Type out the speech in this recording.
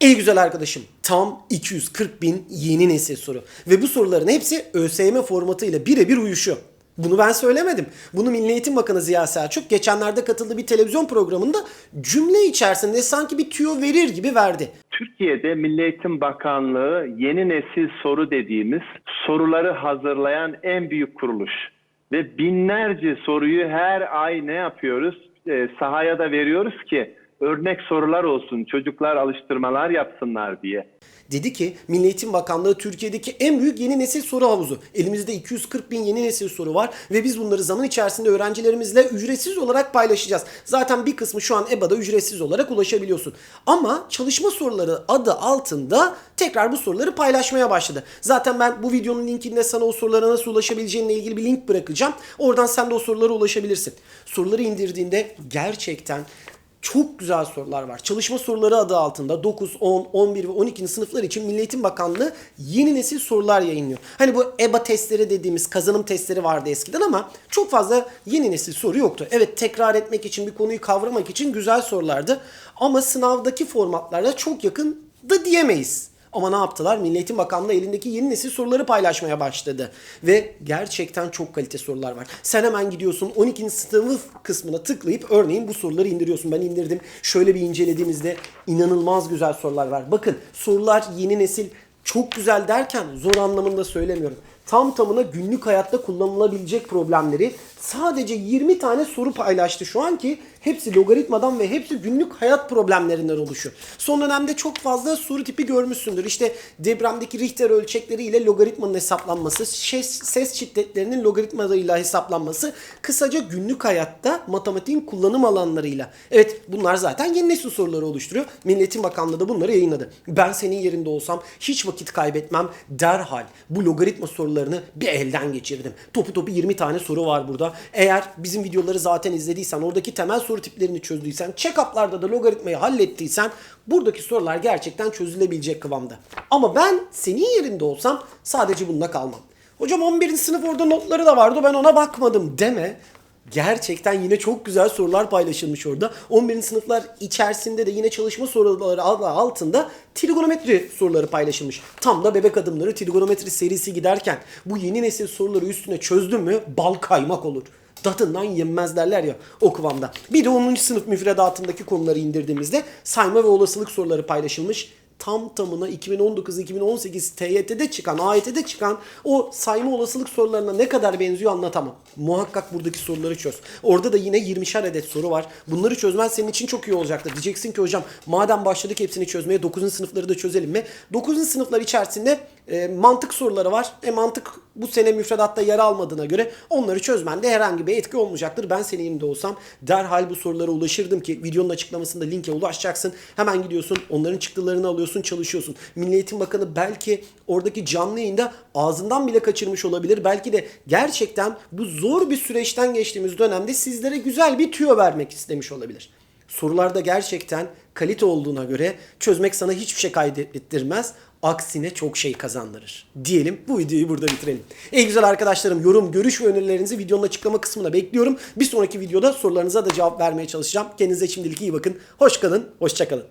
Ey güzel arkadaşım tam 240 bin yeni nesil soru. Ve bu soruların hepsi ÖSYM formatıyla birebir uyuşuyor. Bunu ben söylemedim. Bunu Milli Eğitim Bakanı Ziya Selçuk geçenlerde katıldığı bir televizyon programında cümle içerisinde sanki bir tüyo verir gibi verdi. Türkiye'de Milli Eğitim Bakanlığı yeni nesil soru dediğimiz soruları hazırlayan en büyük kuruluş. Ve binlerce soruyu her ay ne yapıyoruz? Ee, sahaya da veriyoruz ki örnek sorular olsun, çocuklar alıştırmalar yapsınlar diye. Dedi ki Milli Eğitim Bakanlığı Türkiye'deki en büyük yeni nesil soru havuzu. Elimizde 240 bin yeni nesil soru var ve biz bunları zaman içerisinde öğrencilerimizle ücretsiz olarak paylaşacağız. Zaten bir kısmı şu an EBA'da ücretsiz olarak ulaşabiliyorsun. Ama çalışma soruları adı altında tekrar bu soruları paylaşmaya başladı. Zaten ben bu videonun linkinde sana o sorulara nasıl ulaşabileceğinle ilgili bir link bırakacağım. Oradan sen de o sorulara ulaşabilirsin. Soruları indirdiğinde gerçekten çok güzel sorular var. Çalışma soruları adı altında 9, 10, 11 ve 12. sınıflar için Milli Eğitim Bakanlığı yeni nesil sorular yayınlıyor. Hani bu EBA testleri dediğimiz kazanım testleri vardı eskiden ama çok fazla yeni nesil soru yoktu. Evet tekrar etmek için bir konuyu kavramak için güzel sorulardı ama sınavdaki formatlarla çok yakın da diyemeyiz. Ama ne yaptılar? Milli Eğitim Bakanlığı elindeki yeni nesil soruları paylaşmaya başladı. Ve gerçekten çok kalite sorular var. Sen hemen gidiyorsun 12. sınıf kısmına tıklayıp örneğin bu soruları indiriyorsun. Ben indirdim. Şöyle bir incelediğimizde inanılmaz güzel sorular var. Bakın sorular yeni nesil çok güzel derken zor anlamında söylemiyorum. Tam tamına günlük hayatta kullanılabilecek problemleri sadece 20 tane soru paylaştı şu an ki hepsi logaritmadan ve hepsi günlük hayat problemlerinden oluşuyor. Son dönemde çok fazla soru tipi görmüşsündür. İşte depremdeki Richter ölçekleri ile logaritmanın hesaplanması, ses, ses şiddetlerinin logaritmalarıyla hesaplanması, kısaca günlük hayatta matematiğin kullanım alanlarıyla. Evet bunlar zaten yeni nesil soruları oluşturuyor. Milli Eğitim Bakanlığı da bunları yayınladı. Ben senin yerinde olsam hiç vakit kaybetmem derhal bu logaritma sorularını bir elden geçirdim. Topu topu 20 tane soru var burada. Eğer bizim videoları zaten izlediysen, oradaki temel soru tiplerini çözdüysen, check-up'larda da logaritmayı hallettiysen buradaki sorular gerçekten çözülebilecek kıvamda. Ama ben senin yerinde olsam sadece bununla kalmam. Hocam 11. sınıf orada notları da vardı ben ona bakmadım deme. Gerçekten yine çok güzel sorular paylaşılmış orada. 11. sınıflar içerisinde de yine çalışma soruları altında trigonometri soruları paylaşılmış. Tam da bebek adımları trigonometri serisi giderken bu yeni nesil soruları üstüne çözdün mü bal kaymak olur. Tadından yenmez derler ya o kıvamda. Bir de 10. sınıf müfredatındaki konuları indirdiğimizde sayma ve olasılık soruları paylaşılmış tam tamına 2019-2018 TYT'de çıkan, AYT'de çıkan o sayma olasılık sorularına ne kadar benziyor anlatamam. Muhakkak buradaki soruları çöz. Orada da yine 20'şer adet soru var. Bunları çözmen senin için çok iyi olacaktır. Diyeceksin ki hocam madem başladık hepsini çözmeye 9. sınıfları da çözelim mi? 9. sınıflar içerisinde e, mantık soruları var. E mantık bu sene müfredatta yer almadığına göre onları çözmende herhangi bir etki olmayacaktır. Ben senin yerinde olsam derhal bu sorulara ulaşırdım ki videonun açıklamasında linke ulaşacaksın. Hemen gidiyorsun onların çıktılarını alıyorsun çalışıyorsun. Milli Eğitim Bakanı belki oradaki canlı yayında ağzından bile kaçırmış olabilir. Belki de gerçekten bu zor bir süreçten geçtiğimiz dönemde sizlere güzel bir tüyo vermek istemiş olabilir. Sorularda gerçekten kalite olduğuna göre çözmek sana hiçbir şey kaydettirmez. Aksine çok şey kazandırır. Diyelim bu videoyu burada bitirelim. Ey güzel arkadaşlarım yorum, görüş ve önerilerinizi videonun açıklama kısmına bekliyorum. Bir sonraki videoda sorularınıza da cevap vermeye çalışacağım. Kendinize şimdilik iyi bakın. Hoş kalın, hoşça kalın.